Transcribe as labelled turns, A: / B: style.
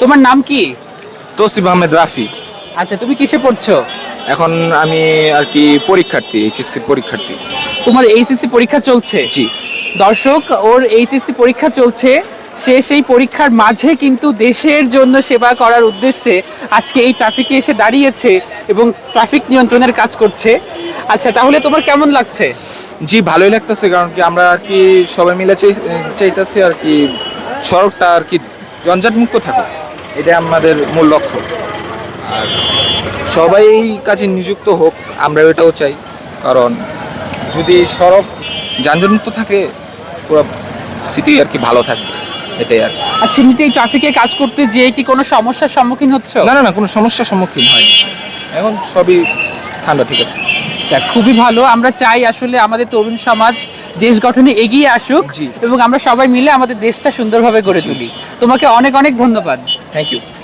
A: তোমার নাম কি?
B: তসিফ আহমেদ রাফি।
A: আচ্ছা তুমি কিসে পড়ছো?
B: এখন আমি আর কি পরীক্ষার্থী এইচএসসি পরীক্ষার্থী।
A: তোমার এইচএসসি পরীক্ষা চলছে?
B: জি।
A: দর্শক ওর এইচএসসি পরীক্ষা চলছে। সে সেই পরীক্ষার মাঝে কিন্তু দেশের জন্য সেবা করার উদ্দেশ্যে আজকে এই ট্রাফিকে এসে দাঁড়িয়েছে এবং ট্রাফিক নিয়ন্ত্রণের কাজ করছে। আচ্ছা তাহলে তোমার কেমন লাগছে?
B: জি ভালোই লাগতেছে কারণ কি আমরা আর কি সবাই মিলে চাই- চাইতেছি আর কি সড়কটা আর কি জঞ্জাটমুক্ত থাকুক। এটা আমাদের মূল লক্ষ্য। আর সবাই এই কাজে নিযুক্ত হোক আমরা এটাও চাই। কারণ যদি সড়ক যানজটমুক্ত থাকে পুরো সিটি আর কি ভালো থাকবে। এটাই আর।
A: আচ্ছা এমনিতে এই ট্রাফিকে কাজ করতে যে কি কোনো সমস্যার সম্মুখীন হচ্ছ?
B: না না না কোনো সমস্যার সম্মুখীন হয়নি। এখন সবই ঠান্ডা ঠিক আছে।
A: আচ্ছা খুবই ভালো। আমরা চাই আসলে আমাদের তরুণ সমাজ দেশ গঠনে এগিয়ে আসুক। এবং আমরা সবাই মিলে আমাদের দেশটা সুন্দরভাবে গড়ে তুলি। তোমাকে অনেক অনেক ধন্যবাদ।
B: Thank you.